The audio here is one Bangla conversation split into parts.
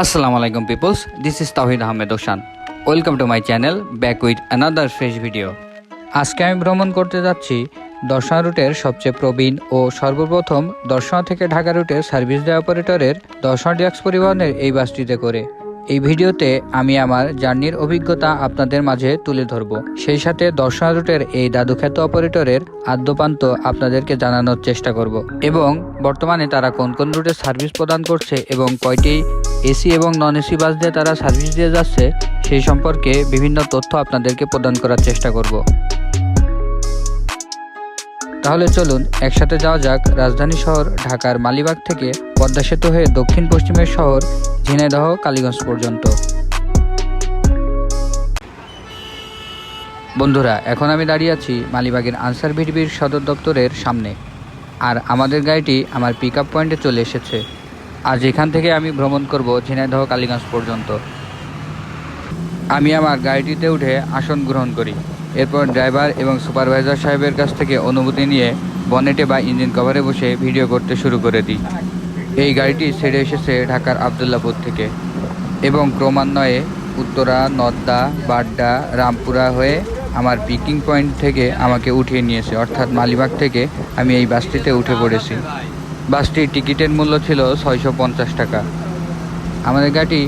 আসসালামু আলাইকুম peoples this is Tahid Ahmed Osan welcome to my channel back with another fresh video আজকে আমি ভ্রমণ করতে যাচ্ছি দর্শনা রুটের সবচেয়ে প্রবীণ ও সর্বপ্রথম দর্শনা থেকে ঢাকা রুটের সার্ভিস দেওয়া অপারেটরের দর্শনা ডিয়াক্স পরিবহনের এই বাসটিতে করে। এই ভিডিওতে আমি আমার জার্নির অভিজ্ঞতা আপনাদের মাঝে তুলে ধরব। সেই সাথে দর্শনা রুটের এই দাদুখ্যাত অপারেটরের আদ্যপান্ত আপনাদেরকে জানানোর চেষ্টা করব। এবং বর্তমানে তারা কোন কোন রুটে সার্ভিস প্রদান করছে এবং কয়টি এসি এবং নন এসি বাস দিয়ে তারা সার্ভিস দিয়ে যাচ্ছে, সেই সম্পর্কে বিভিন্ন তথ্য আপনাদেরকে প্রদান করার চেষ্টা করব। তাহলে চলুন একসাথে যাওয়া যাক রাজধানী শহর ঢাকার মালিবাগ থেকে পদ্মা সেতু হয়ে দক্ষিণ পশ্চিমের শহর ঝিনাইদহ, কালীগঞ্জ পর্যন্ত। বন্ধুরা, এখন আমি দাঁড়িয়ে আছি মালিবাগের আনসার ভিডিবির সদর দপ্তরের সামনে। আর আমাদের গাড়িটি আমার পিক আপ পয়েন্টে চলে এসেছে। আজ এখান থেকে আমি ভ্রমণ করব ঝিনাইদহ, কালীগঞ্জ পর্যন্ত। আমি আমার গাড়িটিতে উঠে আসন গ্রহণ করি। এরপর ড্রাইভার এবং সুপারভাইজার সাহেবের কাছ থেকে অনুমতি নিয়ে বনেটে বা ইঞ্জিন কভারে বসে ভিডিও করতে শুরু করে দিই। এই গাড়িটি ছেড়ে এসেছে ঢাকার আবদুল্লাপুর থেকে এবং ক্রমান্বয়ে উত্তরা, নদ্দা, বাড্ডা, রামপুরা হয়ে আমার পিকিং পয়েন্ট থেকে আমাকে উঠিয়ে নিয়েছে। অর্থাৎ মালিবাগ থেকে আমি এই বাসটিতে উঠে পড়েছি। বাসটির টিকিটের মূল্য ছিল ছয়শো পঞ্চাশ টাকা। আমাদের গাড়িটি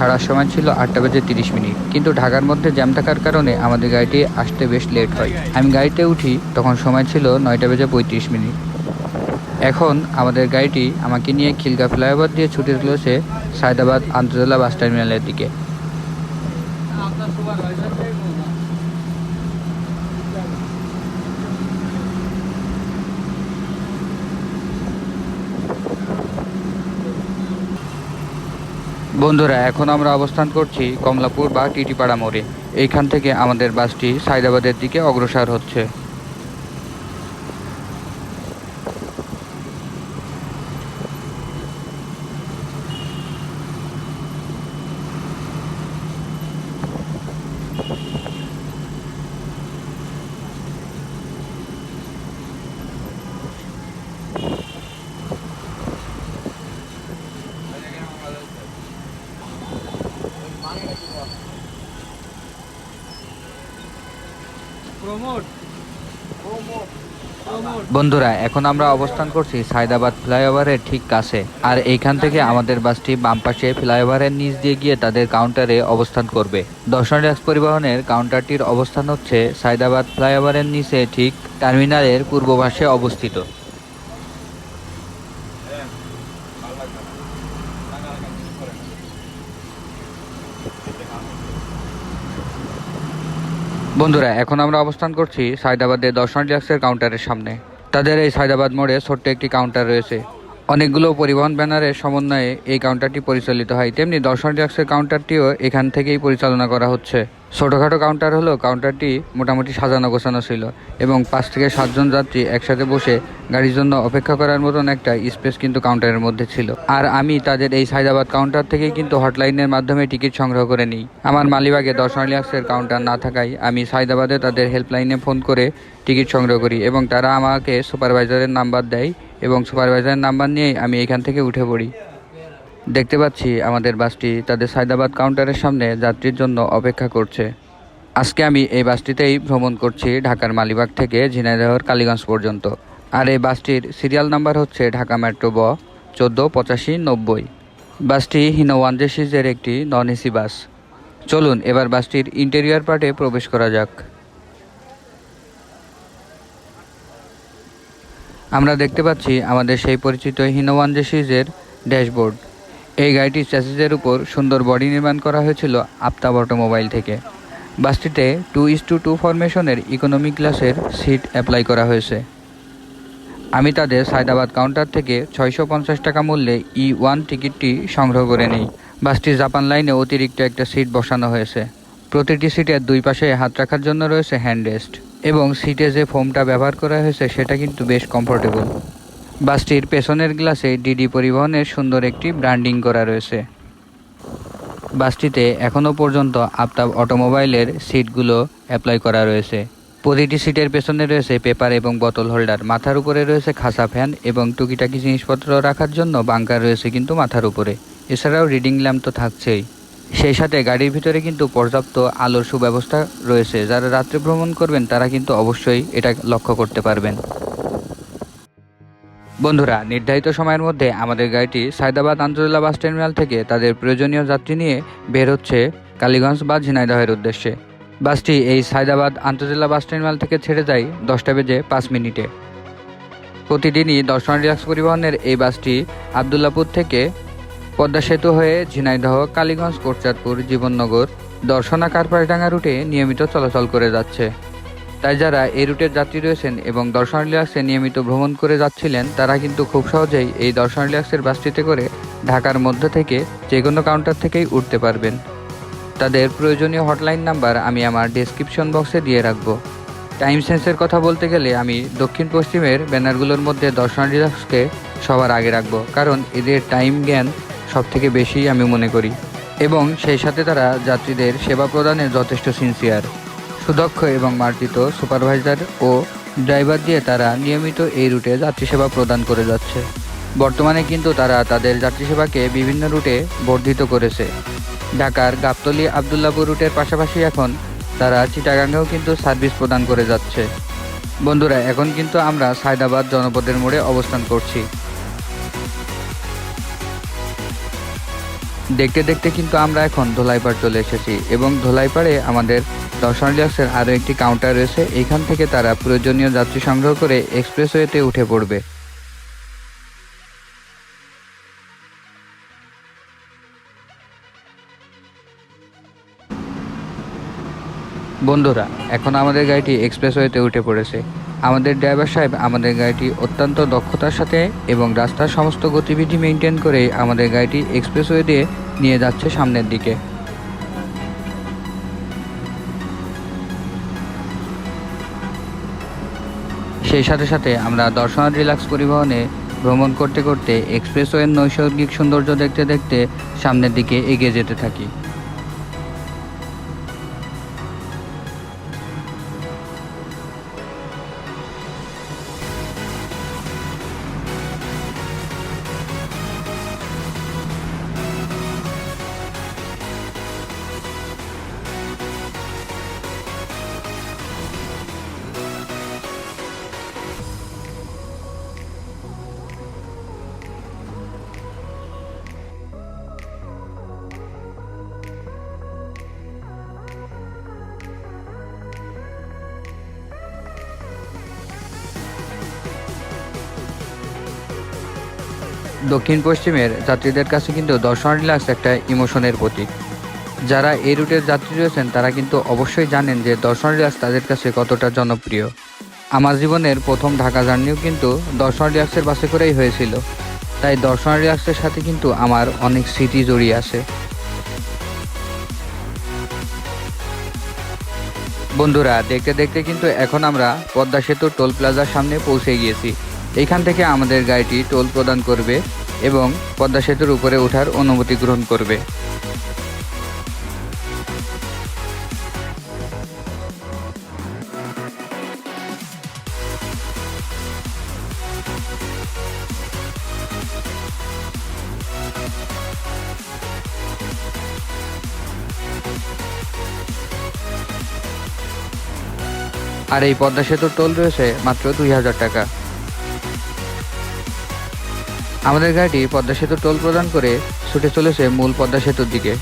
ছাড়ার সময় ছিল আটটা বেজে তিরিশ মিনিট। কিন্তু ঢাকার মধ্যে জ্যাম থাকার কারণে আমাদের গাড়িটি আসতে বেশ লেট হয়। আমি গাড়িতে উঠি, তখন সময় ছিল নয়টা বেজে পঁয়ত্রিশ মিনিট। এখন আমাদের গাড়িটি আমাকে নিয়ে খিলগা ফ্লাইওভার দিয়ে ছুটে চলেছে সায়দাবাদ আন্তর্জেলা বাস টার্মিনালের দিকে। বন্ধুরা, এখন আমরা অবস্থান করছি কমলাপুর বা টিটিপাড়া মোড়ে। এইখান থেকে আমাদের বাসটি সাইদাবাদের দিকে অগ্রসর হচ্ছে। বন্ধুরা, এখন আমরা অবস্থান করছি সায়দাবাদ ফ্লাইওভারের ঠিক কাছে। আর এইখান থেকে আমাদের বাসটি বাম পাশে ফ্লাইওভারের নিচ দিয়ে গিয়ে তাদের কাউন্টারে অবস্থান করবে। দর্শন ট্যাক্স পরিবহনের কাউন্টারটির অবস্থান হচ্ছে সায়দাবাদ ফ্লাইওভারের নিচে ঠিক টার্মিনালের পূর্ব পাশে অবস্থিত। বন্ধুরা, এখন আমরা অবস্থান করছি সায়দাবাদের দর্শন ডিলাক্সের কাউন্টারের সামনে। তাদের এই সায়দাবাদ মোড়ে ছোট্ট একটি কাউন্টার রয়েছে। অনেকগুলো পরিবহন ব্যানারের সমন্বয়ে এই কাউন্টারটি পরিচালিত হয়। তেমনি দর্শন ডিলাক্সের কাউন্টারটিও এখান থেকেই পরিচালনা করা হচ্ছে। ছোটোখাটো কাউন্টার হলেও কাউন্টারটি মোটামুটি সাজানো গোছানো ছিল এবং পাঁচ থেকে সাতজন যাত্রী একসাথে বসে গাড়ির জন্য অপেক্ষা করার মতন একটা স্পেস কিন্তু কাউন্টারের মধ্যে ছিল। আর আমি তাদের এই সাইদাবাদ কাউন্টার থেকেই কিন্তু হটলাইনের মাধ্যমে টিকিট সংগ্রহ করে নিই। আমার মালিবাগে দশ দর্শনালিয়াক্সের কাউন্টার না থাকায় আমি সাইদাবাদে তাদের হেল্পলাইনে ফোন করে টিকিট সংগ্রহ করি এবং তারা আমাকে সুপারভাইজারের নাম্বার দেয় এবং সুপারভাইজারের নাম্বার নিয়েই আমি এখান থেকে উঠে পড়ি। দেখতে পাচ্ছি আমাদের বাসটি তাদের সায়দাবাদ কাউন্টারের সামনে যাত্রীর জন্য অপেক্ষা করছে। আজকে আমি এই বাসটিতেই ভ্রমণ করছি ঢাকার মালিবাগ থেকে ঝিনাইদহর কালীগঞ্জ পর্যন্ত। আর এই বাসটির সিরিয়াল নাম্বার হচ্ছে ঢাকা মেট্রো ব চোদ্দ পঁচাশি নব্বই। বাসটি হিনো ওয়ানজে সিজের একটি নন এসি বাস। চলুন, এবার বাসটির ইন্টেরিয়র পার্টে প্রবেশ করা যাক। আমরা দেখতে পাচ্ছি আমাদের সেই পরিচিত হিনো ওয়ানজে সিজের ড্যাশবোর্ড। এই গাড়িটির চ্যাসিসের উপর সুন্দর বডি নির্মাণ করা হয়েছিল আফতাব অটোমোবাইল থেকে। বাসটিতে টু ইস টু টু ফরমেশনের ইকোনমিক ক্লাসের সিট অ্যাপ্লাই করা হয়েছে। আমি তাদের সায়দাবাদ কাউন্টার থেকে ছয়শো পঞ্চাশ টাকা মূল্যে ই ওয়ান টিকিটটি সংগ্রহ করে নিই। বাসটির জাপান লাইনে অতিরিক্ত একটা সিট বসানো হয়েছে। প্রতিটি সিটের দুই পাশে হাত রাখার জন্য রয়েছে হ্যান্ড রেস্ট এবং সিটে যে ফোমটা ব্যবহার করা হয়েছে, সেটা কিন্তু বেশ কমফোর্টেবল বাসটির পেছনের গ্লাসে ডিডি পরিবহনের সুন্দর একটি ব্র্যান্ডিং করা রয়েছে। বাসটিতে এখনও পর্যন্ত আফতাব অটোমোবাইলের সিটগুলো অ্যাপ্লাই করা রয়েছে। প্রতিটি সিটের পেছনে রয়েছে পেপার এবং বোতল হোল্ডার। মাথার উপরে রয়েছে খাসা ফ্যান এবং টুকিটাকি জিনিসপত্র রাখার জন্য বাংকার রয়েছে কিন্তু মাথার উপরে। এছাড়াও রিডিং ল্যাম্প তো থাকছেই। সেই সাথে গাড়ির ভিতরে কিন্তু পর্যাপ্ত আলোর সুব্যবস্থা রয়েছে। যারা রাত্রে ভ্রমণ করবেন তারা কিন্তু অবশ্যই এটা লক্ষ্য করতে পারবেন। বন্ধুরা, নির্ধারিত সময়ের মধ্যে আমাদের গাড়িটি সায়দাবাদ আন্তর্জাতিক বাস টার্মিনাল থেকে তাদের প্রয়োজনীয় যাত্রী নিয়ে বের হচ্ছে কালীগঞ্জ বা ঝিনাইদহের উদ্দেশ্যে। বাসটি এই সায়দাবাদ আন্তর্জাতিক বাস টার্মিনাল থেকে ছেড়ে যায় দশটা বেজে পাঁচ মিনিটে। প্রতিদিনই দর্শন রিলাক্স পরিবহনের এই বাসটি আবদুল্লাপুর থেকে পদ্মা সেতু হয়ে ঝিনাইদহ, কালীগঞ্জ, কোটচাঁদপুর, জীবননগর, দর্শনা কারপাসডাঙ্গা রুটে নিয়মিত চলাচল করে যাচ্ছে। তাই যারা এই রুটের যাত্রী রয়েছেন এবং দর্শন নিয়মিত ভ্রমণ করে যাচ্ছিলেন, তারা কিন্তু খুব সহজেই এই দর্শন বাসটিতে করে ঢাকার মধ্য থেকে যে কোনো কাউন্টার থেকেই উঠতে পারবেন। তাদের প্রয়োজনীয় হটলাইন নাম্বার আমি আমার ডেসক্রিপশন বক্সে দিয়ে রাখব। টাইম সেন্সের কথা বলতে গেলে আমি দক্ষিণ পশ্চিমের ব্যানারগুলোর মধ্যে দর্শন সবার আগে রাখব, কারণ এদের টাইম জ্ঞান সব থেকে বেশি আমি মনে করি। এবং সেই সাথে তারা যাত্রীদের সেবা প্রদানে যথেষ্ট সিনসিয়ার সুদক্ষ এবং মার্জিত সুপারভাইজার ও ড্রাইভার দিয়ে তারা নিয়মিত এই রুটে যাত্রী সেবা প্রদান করে যাচ্ছে। বর্তমানে কিন্তু তারা তাদের যাত্রী সেবাকে বিভিন্ন রুটে বর্ধিত করেছে। ঢাকার গাবতলী আবদুল্লাপুর রুটের পাশাপাশি এখন তারা চিটাগাঙ্গেও কিন্তু সার্ভিস প্রদান করে যাচ্ছে। বন্ধুরা, এখন কিন্তু আমরা সায়দাবাদ জনপদের মোড়ে অবস্থান করছি। দেখতে দেখতে কিন্তু আমরা এখন ধোলাইপাড় চলে এসেছি এবং ধোলাইপাড়ে আমাদের দর্শন রিলাক্সের আরও একটি কাউন্টার রয়েছে। এখান থেকে তারা প্রয়োজনীয় যাত্রী সংগ্রহ করে এক্সপ্রেসওয়েতে উঠে পড়বে। বন্ধুরা, এখন আমাদের গাড়িটি এক্সপ্রেসওয়েতে উঠে পড়েছে। আমাদের ড্রাইভার সাহেব আমাদের গাড়িটি অত্যন্ত দক্ষতার সাথে এবং রাস্তার সমস্ত গতিবিধি মেনটেন করে আমাদের গাড়িটি এক্সপ্রেসওয়ে দিয়ে নিয়ে যাচ্ছে সামনের দিকে। সেই সাথে সাথে আমরা দর্শনার রিল্যাক্স পরিবহনে ভ্রমণ করতে করতে এক্সপ্রেসওয়ের নৈসর্গিক সৌন্দর্য দেখতে দেখতে সামনের দিকে এগিয়ে যেতে থাকি। দক্ষিণ পশ্চিমের যাত্রীদের কাছে কিন্তু দর্শন রিলাক্স একটা ইমোশনের প্রতীক। যারা এই রুটের যাত্রী রয়েছেন, তারা কিন্তু অবশ্যই জানেন যে দর্শন রিলাক্স তাদের কাছে কতটা জনপ্রিয়। আমার জীবনের প্রথম ঢাকা জার্নিও কিন্তু দর্শন রিলাক্সের বাসে করেই হয়েছিল। তাই দর্শন রিলাক্সের সাথে কিন্তু আমার অনেক স্মৃতি জড়িয়ে আছে। বন্ধুরা, দেখতে দেখতে কিন্তু এখন আমরা পদ্মা সেতু টোল প্লাজার সামনে পৌঁছে গিয়েছি। এইখান থেকে আমাদের গাড়িটি টোল প্রদান করবে। এবং পদ্মা সেতুর উপরে ওঠার অনুমতি গ্রহণ করবে। আর এই পদ্মা সেতুর টোল রয়েছে মাত্র দুই হাজার টাকা। আমাদের গাড়িটি পদ্মা সেতু টোল প্রদান করে ছুটে চলেছে মূল পদ্মা সেতুর দিকে।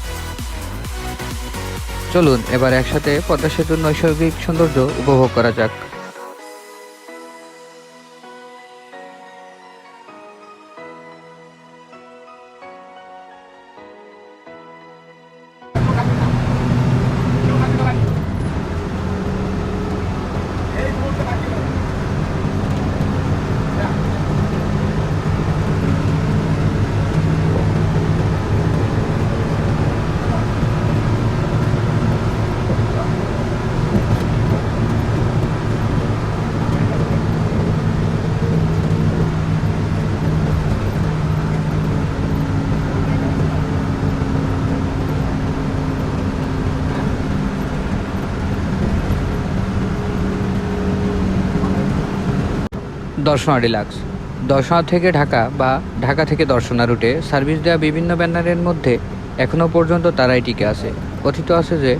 চলুন, এবার একসাথে পদ্মা সেতুর নৈসর্গিক সৌন্দর্য উপভোগ করা যাক। দর্শনা রিলাক্স দর্শনা থেকে ঢাকা বা ঢাকা থেকে দর্শনা রুটে সার্ভিস দেওয়া বিভিন্ন ব্যানারের মধ্যে এখনও পর্যন্ত তারাই টিকে আছে। কথিত আছে যে,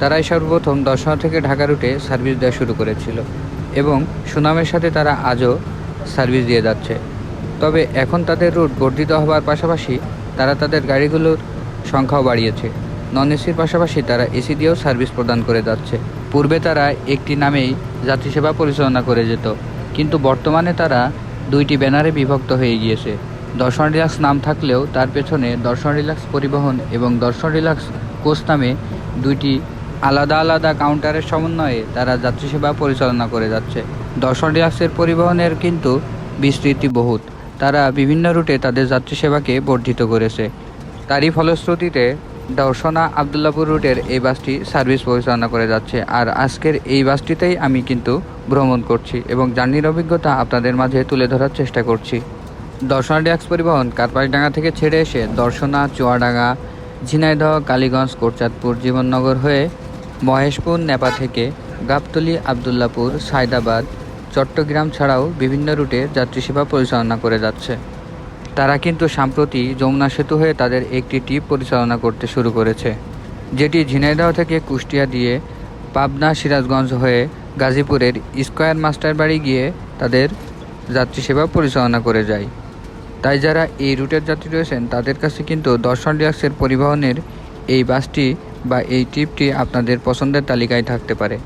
তারাই সর্বপ্রথম দর্শনা থেকে ঢাকা রুটে সার্ভিস দেওয়া শুরু করেছিল এবং সুনামের সাথে তারা আজও সার্ভিস দিয়ে যাচ্ছে। তবে এখন তাদের রুট বর্ধিত হওয়ার পাশাপাশি তারা তাদের গাড়িগুলোর সংখ্যাও বাড়িয়েছে। নন এসির পাশাপাশি তারা এসি দিয়েও সার্ভিস প্রদান করে যাচ্ছে। পূর্বে তারা একটি নামেই যাত্রী সেবা পরিচালনা করে যেত। কিন্তু বর্তমানে তারা দুইটি ব্যানারে বিভক্ত হয়ে গিয়েছে। দর্শন রিলাক্স নাম থাকলেও তার পেছনে দর্শন রিলাক্স পরিবহন এবং দর্শন রিলাক্স কোচ নামে দুইটি আলাদা আলাদা কাউন্টারের সমন্বয়ে তারা যাত্রী সেবা পরিচালনা করে যাচ্ছে। দর্শন রিলাক্সের পরিবহনের কিন্তু বিস্তৃতি বহুত। তারা বিভিন্ন রুটে তাদের যাত্রী সেবাকে বর্ধিত করেছে। তারই ফলশ্রুতিতে দর্শনা আবদুল্লাপুর রুটের এই বাসটি সার্ভিস পরিচালনা করে যাচ্ছে। আর আজকের এই বাসটিতেই আমি কিন্তু ভ্রমণ করছি এবং জার্নির অভিজ্ঞতা আপনাদের মাঝে তুলে ধরার চেষ্টা করছি। দর্শনা ড্যাক্স পরিবহন কারপাইডাঙ্গা থেকে ছেড়ে এসে দর্শনা, চুয়াডাঙ্গা, ঝিনাইদহ, কালীগঞ্জ, কোটচাঁদপুর, জীবননগর হয়ে মহেশপুর, নেপা থেকে গাবতলী, আবদুল্লাপুর, সায়দাবাদ, চট্টগ্রাম ছাড়াও বিভিন্ন রুটে যাত্রী সেবা পরিচালনা করে যাচ্ছে। তারা কিন্তু সম্প্রতি যমুনা সেতু হয়ে তাদের একটি টিপ পরিচালনা করতে শুরু করেছে, যেটি ঝিনাইদহ থেকে কুষ্টিয়া দিয়ে পাবনা, সিরাজগঞ্জ হয়ে গাজীপুরের স্কয়ার মাস্টার বাড়ি গিয়ে তাদের যাত্রী সেবা পরিচালনা করে যায়। তাই যারা এই রুটের যাত্রী রয়েছেন, তাদের কাছে কিন্তু দর্শন রিয়াক্সের পরিবহনের এই বাসটি বা এই ট্রিপটি আপনাদের পছন্দের তালিকায় থাকতে পারে।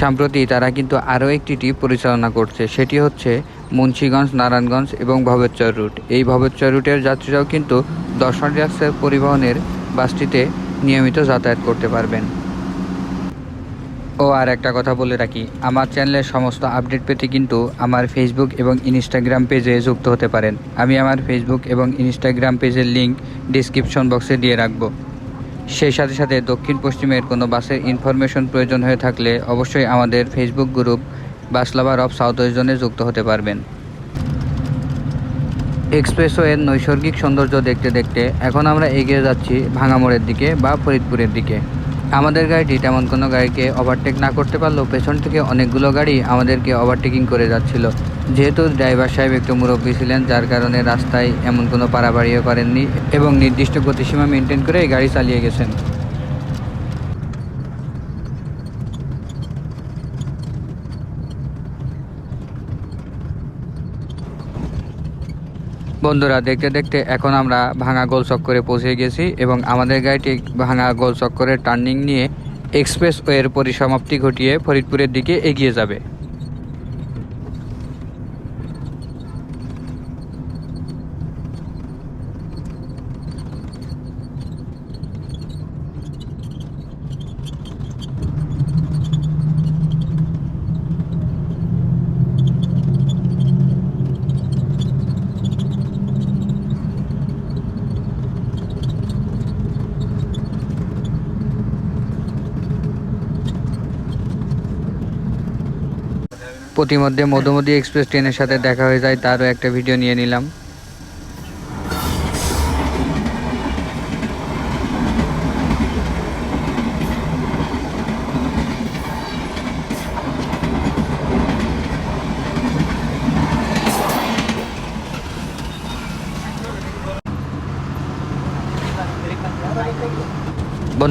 সম্প্রতি তারা কিন্তু আরও একটি ট্রিপ পরিচালনা করছে, সেটি হচ্ছে মুন্সীগঞ্জ, নারায়ণগঞ্জ এবং ভবেচ্চর রুট। এই ভবেচ্চর রুটের যাত্রীরাও কিন্তু দর্শন পরিবহনের বাসটিতে নিয়মিত যাতায়াত করতে পারবেন। ও, আর একটা কথা বলে রাখি, আমার চ্যানেলের সমস্ত আপডেট পেতে কিন্তু আমার ফেসবুক এবং ইনস্টাগ্রাম পেজে যুক্ত হতে পারেন। আমি আমার ফেসবুক এবং ইনস্টাগ্রাম পেজের লিঙ্ক ডিসক্রিপশন বক্সে দিয়ে রাখব। সেই সাথে সাথে দক্ষিণ পশ্চিমের কোনো বাসের ইনফরমেশন প্রয়োজন হয়ে থাকলে অবশ্যই আমাদের Facebook group bus lover of south west জোনে যুক্ত হতে পারবেন। এক্সপ্রেসওয়ের নৈসর্গিক সৌন্দর্য দেখতে দেখতে এখন আমরা এগিয়ে যাচ্ছি ভাঙামোড়ের দিকে বা ফরিদপুরের দিকে। আমাদের গাড়িটি তেমন কোনো গাড়িকে ওভারটেক না করতে পারলেও পেছন থেকে অনেকগুলো গাড়ি আমাদেরকে ওভারটেকিং করে যাচ্ছিল। যেহেতু ড্রাইভার সাহেব একটু মুরব্বী ছিলেন, যার কারণে রাস্তায় এমন কোনো পারাবাড়িও করেননি এবং নির্দিষ্ট গতিসীমা মেনটেন করে গাড়ি চালিয়ে গেছেন। বন্ধুরা, দেখতে দেখতে এখন আমরা ভাঙা গোল চক্করে পৌঁছে গেছি এবং আমাদের গাড়িটি ভাঙা গোল চক্করের টার্নিং নিয়ে এক্সপ্রেস ওয়ের পরিসমাপ্তি ঘটিয়ে ফরিদপুরের দিকে এগিয়ে যাবে। প্রতিমধ্যে মধুমতি এক্সপ্রেস ট্রেনের সাথে দেখা হয়ে যায় তারও একটা ভিডিও নিয়ে নিলাম।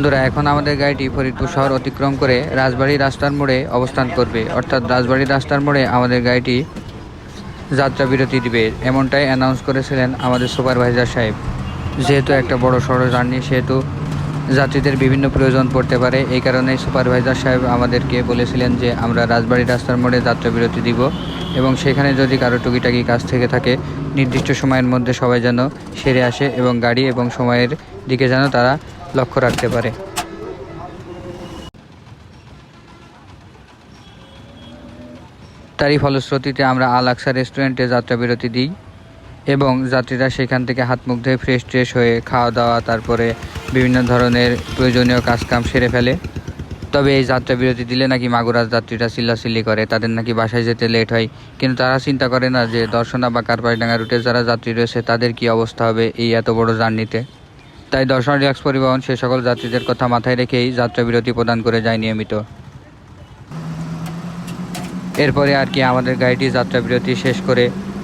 বন্ধুরা, এখন আমাদের গাড়িটি ফরিদপুর শহর অতিক্রম করে রাজবাড়ী রাস্তার মোড়ে অবস্থান করবে। অর্থাৎ রাজবাড়ী রাস্তার মোড়ে আমাদের গাড়িটি যাত্রা বিরতি দিবে। এমনটাই অ্যানাউন্স করেছিলেন আমাদের সুপারভাইজার সাহেব। যেহেতু একটা বড় সড়ো জার্নি সেহেতু যাত্রীদের বিভিন্ন প্রয়োজন পড়তে পারে। এই কারণেই সুপারভাইজার সাহেব আমাদেরকে বলেছিলেন যে, আমরা রাজবাড়ী রাস্তার মোড়ে যাত্রা বিরতি দিব এবং সেখানে যদি কারও টুকিটাকি কাজ থেকে থাকে, নির্দিষ্ট সময়ের মধ্যে সবাই যেন সেরে আসে এবং গাড়ি এবং সময়ের দিকে যেন তারা লক্ষ্য রাখতে পারে। তারই ফলশ্রুতিতে আমরা আল আকসা রেস্টুরেন্টে যাত্রা বিরতি দিই এবং যাত্রীরা সেখান থেকে হাত মুখ ধুয়ে ফ্রেশ ট্রেশ হয়ে খাওয়া দাওয়া, তারপরে বিভিন্ন ধরনের প্রয়োজনীয় কাজকাম সেরে ফেলে। তবে এই যাত্রা বিরতি দিলে নাকি মাগুরার যাত্রীরা চিল্লাচিল্লি করে, তাদের নাকি বাসায় যেতে লেট হয়। কিন্তু তারা চিন্তা করে না যে দর্শনা বা কারপাইডাঙ্গা রুটে যারা যাত্রী রয়েছে, তাদের কি অবস্থা হবে এই এত বড় জার্নিতে? তাই দর্শন রিয়াক্স পরিবহন, সে সকল যাত্রীদের কথা মাথায় রেখেই যাত্রা বিরতি প্রদান করে যায় নিয়মিত। এরপরে আর কি আমাদের গাড়িটি যাত্রা বিরতি শেষ করে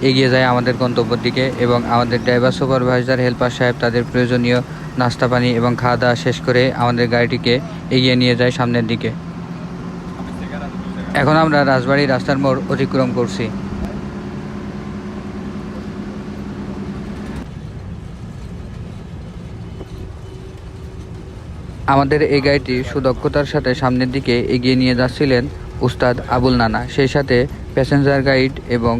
এগিয়ে যায় আমাদের গন্তব্যের দিকে এবং আমাদের ড্রাইভার, সুপারভাইজার, হেল্পার সাহেব তাদের প্রয়োজনীয় নাস্তা পানি এবং খাওয়া দাওয়া শেষ করে আমাদের গাড়িটিকে এগিয়ে নিয়ে যায় সামনের দিকে। এখন আমরা রাজবাড়ি রাস্তার মোড় অতিক্রম করছি। আমাদের এই গাড়িটি সুদক্ষতার সাথে সামনের দিকে এগিয়ে নিয়ে যাচ্ছিলেন উস্তাদ আবুল নানা। সেই সাথে প্যাসেঞ্জার গাইড এবং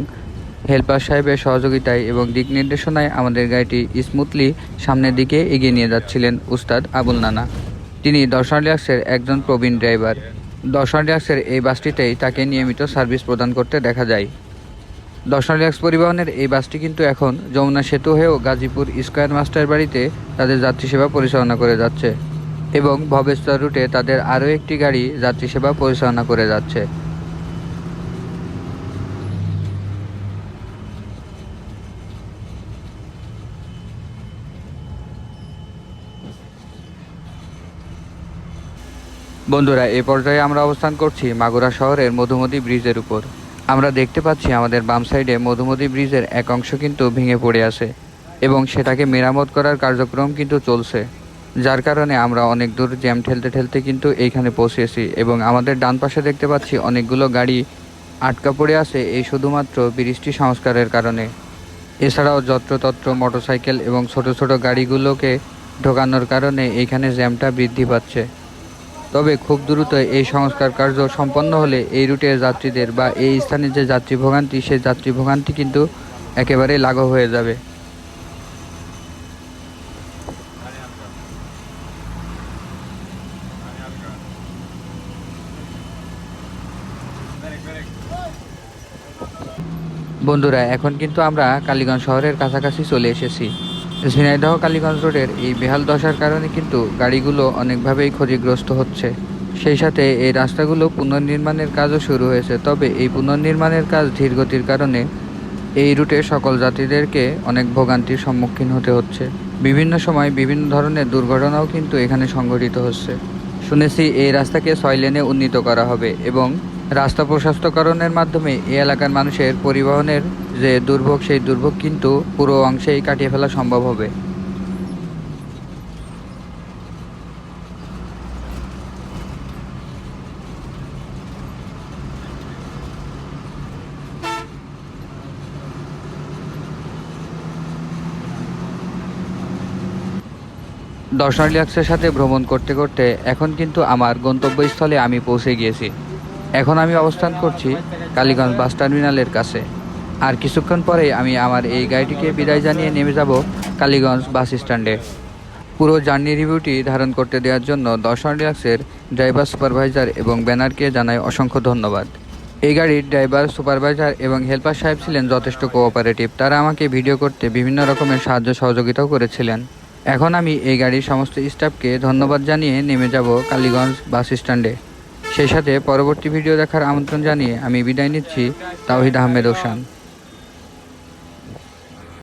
হেল্পার সাহেবের সহযোগিতায় এবং দিক নির্দেশনায় আমাদের গাড়িটি স্মুথলি সামনের দিকে এগিয়ে নিয়ে যাচ্ছিলেন উস্তাদ আবুল নানা। তিনি দর্শনালিয়াক্সের একজন প্রবীণ ড্রাইভার। দর্শনালিয়াক্সের এই বাসটিতেই তাকে নিয়মিত সার্ভিস প্রদান করতে দেখা যায়। দর্শনালিয়াক্স পরিবহনের এই বাসটি কিন্তু এখন যমুনা সেতু হয়েও গাজীপুর স্কয়ার মাস্টার বাড়িতে তাদের যাত্রী সেবা পরিচালনা করে যাচ্ছে। এবং ভবেশ্বর রুটে তাদের আরও একটি গাড়ি যাত্রী সেবা পরিচালনা করে যাচ্ছে। বন্ধুরা, এ পর্যায়ে আমরা অবস্থান করছি মাগুরা শহরের মধুমতি ব্রিজের উপর। আমরা দেখতে পাচ্ছি আমাদের বাম সাইডে মধুমতি ব্রিজের এক অংশ কিন্তু ভেঙে পড়ে আছে এবং সেটাকে মেরামত করার কার্যক্রম কিন্তু চলছে। যার কারণে আমরা অনেক দূর জ্যাম ঠেলতে ঠেলতে কিন্তু এইখানে পৌঁছেছি এবং আমাদের ডান পাশে দেখতে পাচ্ছি অনেকগুলো গাড়ি আটকা পড়ে আছে, এই শুধুমাত্র বৃষ্টি সংস্কারের কারণে। এছাড়াও যত্রতত্র মোটরসাইকেল এবং ছোট ছোট গাড়িগুলোকে ঢোকানোর কারণে এইখানে জ্যামটা বৃদ্ধি পাচ্ছে। তবে খুব দ্রুত এই সংস্কার কার্য সম্পন্ন হলে এই রুটের যাত্রীদের বা এই স্থানে যে যাত্রী ভোগান্তি সেই যাত্রী ভোগান্তি কিন্তু একেবারে লাঘব হয়ে যাবে। বন্ধুরা, এখন কিন্তু আমরা কালীগঞ্জ শহরের কাছাকাছি চলে এসেছি। ঝিনাইদহ কালীগঞ্জ রোডের এই বেহাল দশার কারণে কিন্তু গাড়িগুলো অনেকভাবেই ক্ষতিগ্রস্ত হচ্ছে। সেই সাথে এই রাস্তাগুলো পুনর্নির্মাণের কাজও শুরু হয়েছে, তবে এই পুনর্নির্মাণের কাজ ধীরগতির কারণে এই রুটে সকল যাত্রীদেরকে অনেক ভোগান্তির সম্মুখীন হতে হচ্ছে। বিভিন্ন সময় বিভিন্ন ধরনের দুর্ঘটনাও কিন্তু এখানে সংঘটিত হচ্ছে। শুনেছি এই রাস্তাকে ছয় লেনে উন্নীত করা হবে এবং রাস্তা প্রশস্তকরণের মাধ্যমে এই এলাকার মানুষের পরিবহনের যে দুর্ভোগ, সেই দুর্ভোগ কিন্তু পুরো অংশেই কাটিয়ে ফেলা সম্ভব হবে। দর্শনালিয়াক্সের সাথে ভ্রমণ করতে করতে এখন কিন্তু আমার গন্তব্যস্থলে আমি পৌঁছে গিয়েছি। এখন আমি অবস্থান করছি কালীগঞ্জ বাস টার্মিনালের কাছে। আর কিছুক্ষণ পরেই আমি আমার এই গাড়িটিকে বিদায় জানিয়ে নেমে যাব কালীগঞ্জ বাস স্ট্যান্ডে। পুরো জার্নি রিভিউটি ধারণ করতে দেওয়ার জন্য দর্শন রিলাক্সের ড্রাইভার সুপারভাইজার এবং ব্যানারকে জানাই অসংখ্য ধন্যবাদ। এই গাড়ির ড্রাইভার, সুপারভাইজার এবং হেল্পার সাহেব ছিলেন যথেষ্ট কোঅপারেটিভ। তারা আমাকে ভিডিও করতে বিভিন্ন রকমের সাহায্য সহযোগিতাও করেছিলেন। এখন আমি এই গাড়ির সমস্ত স্টাফকে ধন্যবাদ জানিয়ে নেমে যাব কালীগঞ্জ বাস স্ট্যান্ডে। সেই সাথে পরবর্তী ভিডিও দেখার আমন্ত্রণ জানিয়ে আমি বিদায় নিচ্ছি তাওহিদ আহমেদ ওসান